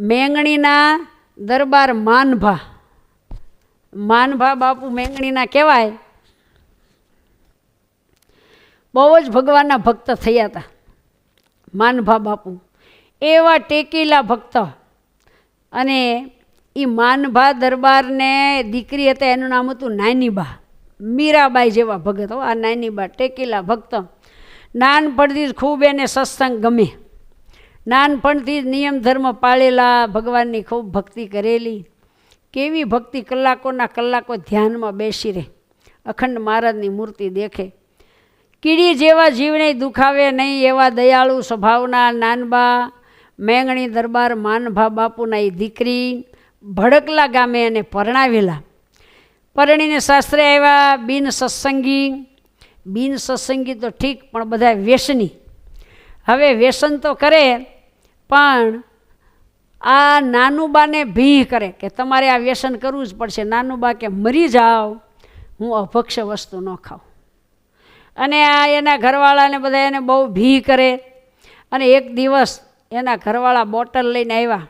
મેંગણીના દરબાર માનભા. માનભા બાપુ મેંગણીના કહેવાય. બહુ જ ભગવાનના ભક્ત થયા હતા. માનભા બાપુ. એવા ટેકીલા ભક્ત. અને એ માનભા દરબારને દીકરી હતા, એનું નામ હતું નાનીબા. મીરાબાઈ જેવા ભગત હો, આ નાનીબા ટેકીલા ભક્ત. નાનપણથી જ ખૂબ એને સત્સંગ ગમે. નાનપણથી જ નિયમ ધર્મ પાળેલા ભગવાનની ખૂબ ભક્તિ કરેલી. કેવી ભક્તિ કલાકોના કલાકો ધ્યાનમાં બેસી રહે. અખંડ મહારાજની મૂર્તિ દેખે. કીડી જેવા જીવને દુખાવે નહીં એવા દયાળુ સ્વભાવના નાનબા, મેંગણી દરબાર માનભા બાપુના એ દીકરી ભડકલા ગામે એને પરણાવેલા. પરણીને શાસ્ત્રે આવ્યા, બિન સત્સંગી. બિન સત્સંગી તો ઠીક, પણ બધા વ્યસની. હવે વ્યસન તો કરે પણ આ નાનુબાને ભીહ કરે કે તમારે આ વ્યસન કરવું જ પડશે. નાનુબા કે મરી જાઓ, હું અભક્ષ્ય વસ્તુ ન ખાઉં. અને આ એના ઘરવાળાને બધા એને બહુ ભી કરે. અને એક દિવસ એના ઘરવાળા બોટલ લઈને આવ્યા.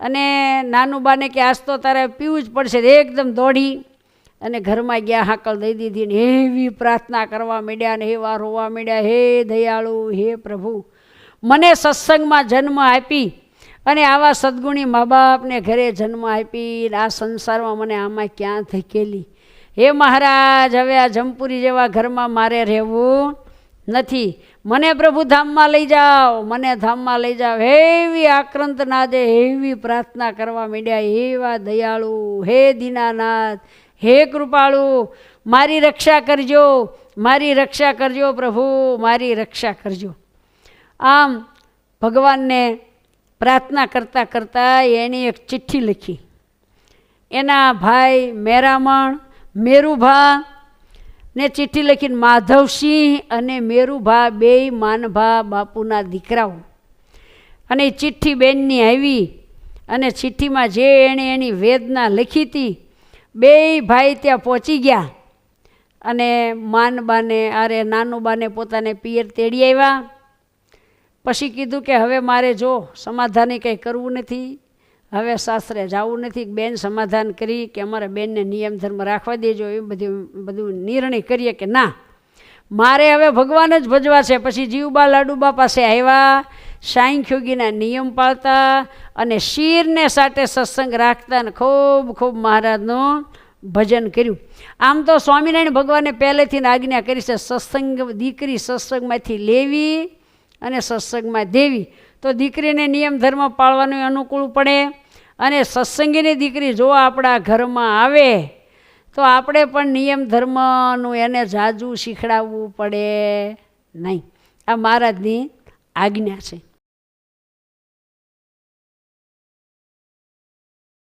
અને નાનુબાને કે આજ તો તારે પીવું જ પડશે. એકદમ દોડી અને ઘરમાં ગયા હાકલ દઈ દીધી ને એવી પ્રાર્થના કરવા માંડ્યા ને એવા રોવા માંડ્યા, હે દયાળુ, હે પ્રભુ. મને સત્સંગમાં જન્મ આપી અને આવા સદગુણી મા બાપને ઘરે જન્મ આપી આ સંસારમાં મને આમાં ક્યાં ધકેલી? હે મહારાજ, હવે આ જમપુરી જેવા ઘરમાં મારે રહેવું નથી. મને પ્રભુ ધામમાં લઈ જાઓ. મને ધામમાં લઈ જાઓ. હેવી આક્રંત નાદે, હેવી પ્રાર્થના કરવા માંડ્યા. એવા દયાળુ, હે દીનાનાથ, હે કૃપાળુ, મારી રક્ષા કરજો. મારી રક્ષા કરજો પ્રભુ, મારી રક્ષા કરજો. આમ ભગવાનને પ્રાર્થના કરતાં કરતાં એણે એક ચિઠ્ઠી લખી. એના ભાઈ મેરામણ, મેરુભા ને ચિઠ્ઠી લખીને માધવસિંહ અને મેરુભા બેય માનભા બાપુના દીકરાઓ. અને ચિઠ્ઠી બેનની આવી અને ચિઠ્ઠીમાં જે એણે એની વેદના લખી હતી બેય ભાઈ ત્યાં પહોંચી ગયા અને માનબાને, અરે નાનુબાને પોતાને પિયર તેડી આવ્યા. પછી કીધું કે હવે મારે જો સમાધાને કંઈ કરવું નથી, હવે શાસ્ત્રે જવું નથી, બેન સમાધાન કરી કે અમારા બેનને નિયમ ધર્મ રાખવા દેજો એ બધું બધું નિર્ણય કરીએ કે ના. મારે હવે ભગવાન જ ભજવા છે, પછી જીવબા લાડુબા પાસે આવ્યા, સાંખ્યોગીના નિયમ પાળતા અને શીરને સાથે સત્સંગ રાખતા અને ખૂબ ખૂબ મહારાજનું ભજન કર્યું. આમ તો સ્વામિનારાયણ ભગવાને પહેલેથી આજ્ઞા કરી છે, સત્સંગ, દીકરી સત્સંગમાંથી લેવી અને સત્સંગમાં દેવી. તો દીકરીને નિયમ ધર્મ પાળવાનું અનુકૂળ પડે અને સત્સંગીની દીકરી જો આપણા ઘરમાં આવે, તો આપણે પણ નિયમ ધર્મનું એને જાજુ શીખડાવવું પડે નહીં. આ મહારાજની આજ્ઞા છે.